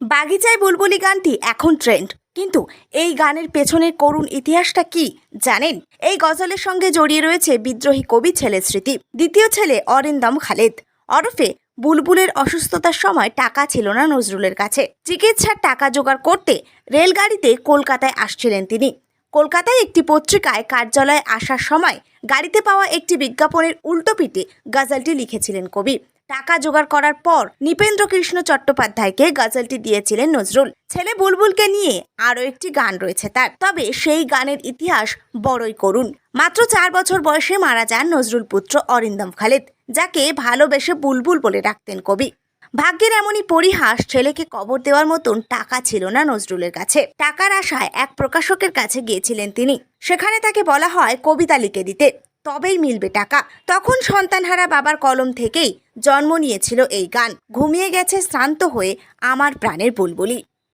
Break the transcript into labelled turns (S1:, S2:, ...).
S1: বাগিচায় বুলবুলি গানটি এখন ট্রেন্ড কিন্তু এই গানের পেছনের করুণ ইতিহাসটা কি জানেন? এই গজলের সঙ্গে জড়িয়ে রয়েছে বিদ্রোহী কবি ছেলে স্মৃতি, দ্বিতীয় ছেলে অরিন্দম খালেদ। অরফে বুলবুলের অসুস্থতার সময় টাকা ছিল না নজরুলের কাছে। চিকিৎসার টাকা জোগাড় করতে রেলগাড়িতে কলকাতায় আসছিলেন তিনি। কলকাতায় একটি পত্রিকায় কার্যালয়ে আসার সময় গাড়িতে পাওয়া একটি বিজ্ঞাপনের উল্টো পিঠে গজলটি লিখেছিলেন কবি। টাকা জোগাড় করার পর নৃপেন্দ্র কৃষ্ণ চট্টোপাধ্যায়কে গজলটি দিয়েছিলেন নজরুল। ছেলে বুলবুলকে নিয়ে আরও একটি গান রয়েছে তার। তবে সেই গানের ইতিহাস বড়ই করুণ। মাত্র চার বছর বয়সে মারা যান নজরুল পুত্র অরিন্দম খালেদ, যাকে ভালোবেসে বুলবুল বলে ডাকতেন কবি। ভাগ্যের এমনই পরিহাস, ছেলেকে কবর দেওয়ার মতন টাকা ছিল না নজরুলের কাছে। টাকার আশায় এক প্রকাশকের কাছে গিয়েছিলেন তিনি। সেখানে তাকে বলা হয় কবিতা লিখে দিতে। তবেই মিলবে টাকা। তখন সন্তানহারা বাবার কলম থেকেই জন্ম নিয়েছিল এই গান। ঘুমিয়ে গেছে, শ্রান্ত হয়ে আমার প্রাণের বুলবুলি।